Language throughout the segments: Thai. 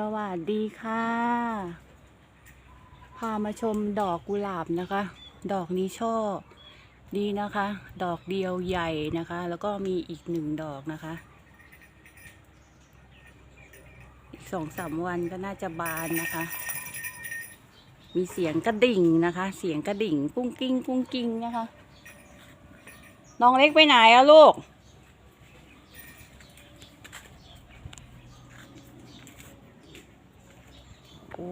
สวัสดีค่ะ พามาชมดอกกุหลาบนะคะ ดอกนี้ชอบดีนะคะ ดอกเดียวใหญ่นะคะ แล้วก็มีอีกหนึ่งดอกนะคะ อีกสองสามวันก็น่าจะบานนะคะ มีเสียงกระดิ่งนะคะ เสียงกระดิ่งกุ้งกิ้งกุ้งกิ้งนะคะ น้องเล็กไปไหนอะลูก โอ้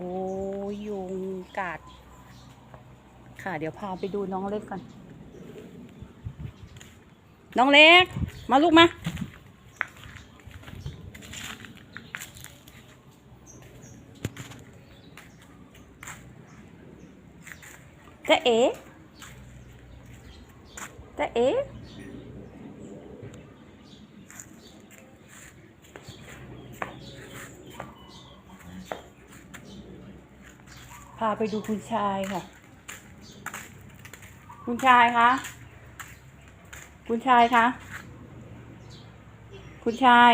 ยยุงกัด ค่ะเดี๋ยวพาไปดูน้องเล็กก่อน น้องเล็ก มาลูกมาจะเอ๋จะเอ๋าไปดูคุณชายค่ะ คุณชายคะ คุณชายคะ คุณชาย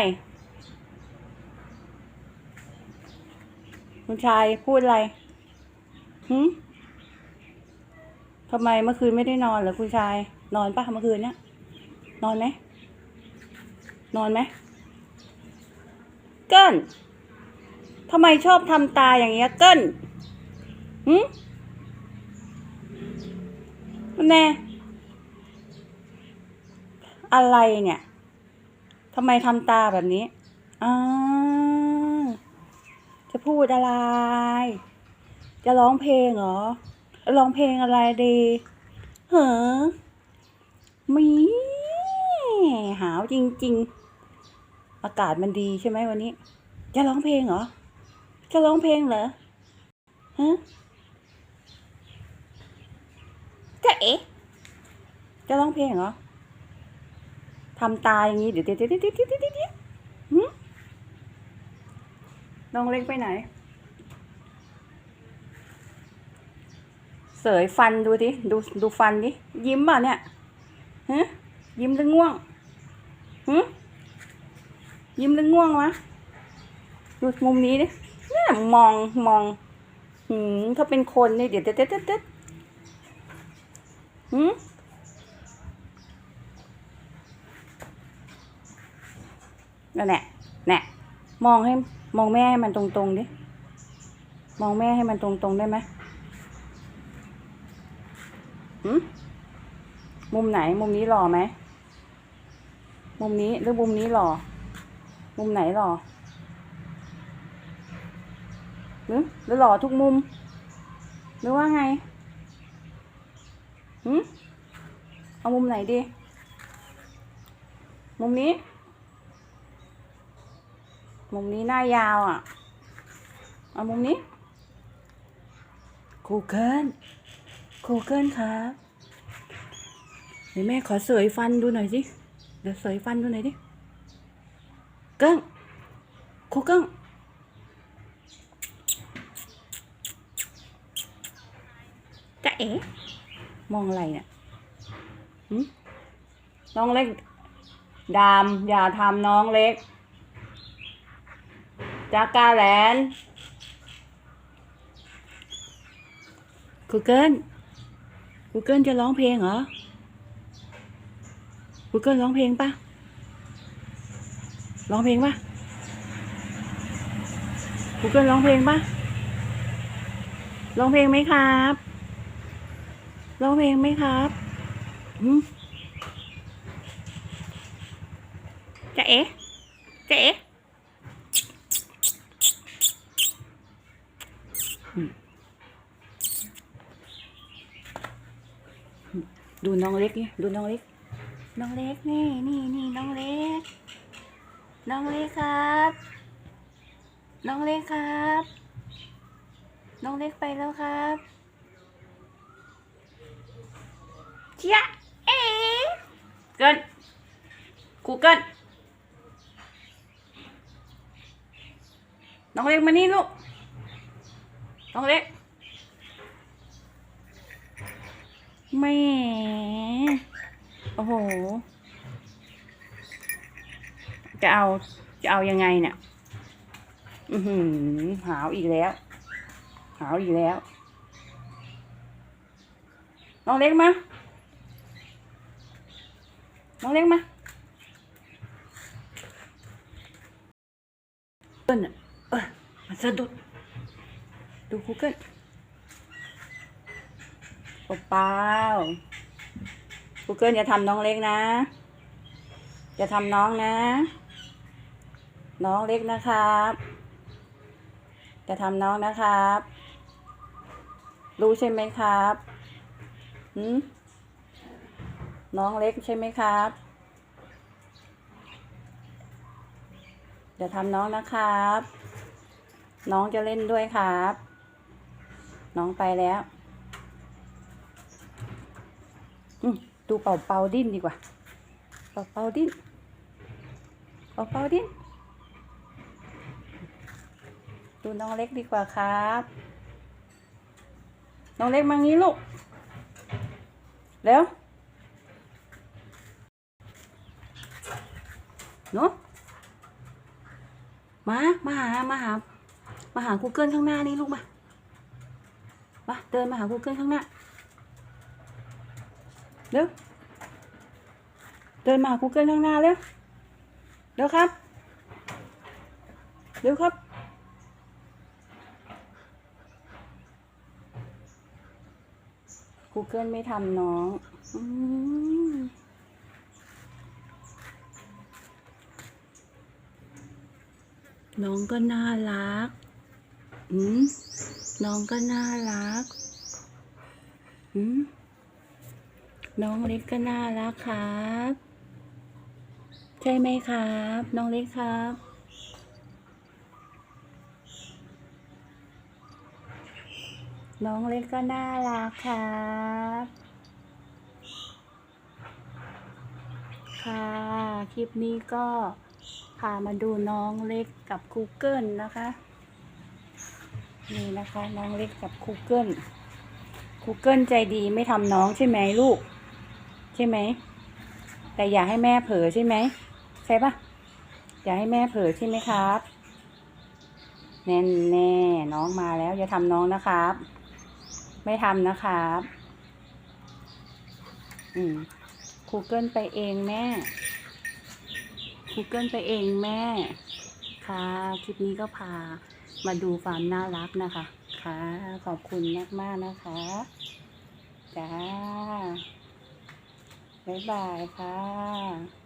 คุณชายพูดอะไรหืมทำไมเมื่อคืนไม่ได้นอนเหรอคุณชาย นอนปะเมื่อคืนเนี้ยนอนไหมนอนไหมเกิ้ลทำไมชอบทำตาอย่างเงี้ยเกิ้ล หืมแน่อะไรเนี่ยทำไมทำตาแบบนี้อ่าจะพูดอะไร จะร้องเพลงเหรอ ร้องเพลงอะไรดีเหรอมีหาวจริง ๆ อากาศมันดีใช่ไหมวันนี้ จะร้องเพลงเหรอ จะร้องเพลงเหรอฮะ จะเอ๊ะจะร้องเพลงเหรอทำตาอย่างนี้เดี๋ยวเดี๋ยวเดี๋ยวเดี๋ยวเดี๋ยวเดี๋ยวเดี๋ยวหืมน้องเล็กไปไหน เสยฟันดูดิดูดูฟันดิยิ้มป่ะเนี่ยฮะยิ้มหรือง่วงหืมยิ้มหรือง่วงวะดูมุมนี้ดิเนี่ยมองมองหืมถ้าเป็นคนเนี่ยเดี๋ยวเดี๋ยวเดี๋ยวเดี๋ยว หืมนั่นแหละแหละมองให้มองแม่ให้มันตรงๆดิ มองแม่ให้มันตรงๆได้ไหมหืมมุมไหน มุมนี้หล่อไหม มุมนี้หรือมุมนี้หล่อ มุมไหนหล่อหรือหล่อทุกมุม หรือว่าไง หืมเอามุมไหนดี มุมนี้ มุมนี้หน้ายาวอะ เอามุมนี้คูเกิลครูเกิลครับเดี๋ยวแม่ขอเสยฟันดูหน่อยสิ เดี๋ยวเสยฟันดูหน่อยดิ เกิ้งครูเกิ้งจะเอ๋ มองอะไรเนี่ยน้องเล็ก ดาม อย่าทำน้องเล็กจากาแลนครูเกิลกูเกิลจะร้องเพลงเหรอกูเกิลร้องเพลงปะร้องเพลงปะกูเกิลร้องเพลงปะร้องเพลงไหมครับ ร้องเพลงไหมครับจะเอ๋จะเอ๋ดูน้องเล็กนี่ดูน้องเล็ก น้องเล็กนี่นี่นี่น้องเล็ก น้องเล็กครับ น้องเล็กครับ น้องเล็กไปแล้วครับ เจ๊ะเอ๋เกินกูเกินน้องเล็กมานี่ลูก น้องเล็กแม่โอ้โห จะเอา จะเอายังไงเนี่ย อือหือหาวอีกแล้ว หาวอีกแล้ว น้องเล็กมา น้องเล็กมาเปิ้ลอะเออมันสะดุด ดูคูเกิลเปล่าคูเกิลอย่าทำน้องเล็กนะ อย่าทำน้องนะ น้องเล็กนะครับจะทำน้องนะครับ รู้ใช่ไหมครับ หืม น้องเล็กใช่ไหมครับจะทำน้องนะครับ น้องจะเล่นด้วยครับ น้องไปแล้วดูเป่าเป่าดิ้นดีกว่า เป่าเป่าดิ้น เป่าเป่าดิ้น ดูน้องเล็กดีกว่าครับ น้องเล็กมางี้ลูก เร็ว หนูมา มาหา มาหา มาหา Google ข้างหน้านี่ลูกมามาเดินมาหา Google ข้างหน้าเร็วเดินมาหา Google ข้างหน้าเร็วเร็วครับ เร็วครับ Google ไม่ทำน้องอม น้องก็น่ารักอืมน้องก็น่ารักอืมน้องเล็กก็น่ารักครับ ใช่ไหมครับ น้องเล็กครับน้องเล็กก็น่ารักครับ ค่ะ คลิปนี้ก็ พามาดูน้องเล็กกับ Google นะคะ นี่นะคะน้องเล็กกับ Google Google ใจดีไม่ทำน้องใช่ไหมลูก ใช่ไหม แต่อย่าให้แม่เผลอใช่ไหมใช่ปะอย่าให้แม่เผลอใช่ไหมครับ แน่แน่น้องมาแล้วอย่าทำน้องนะครับ ไม่ทำนะครับ อืม Google ไปเองแม่ Google ไปเองแม่ ค่ะ คลิปนี้ก็พามาดูความน่ารักนะคะ ค่ะ ขอบคุณมากมากนะคะ จ้า บ๊ายบายค่ะ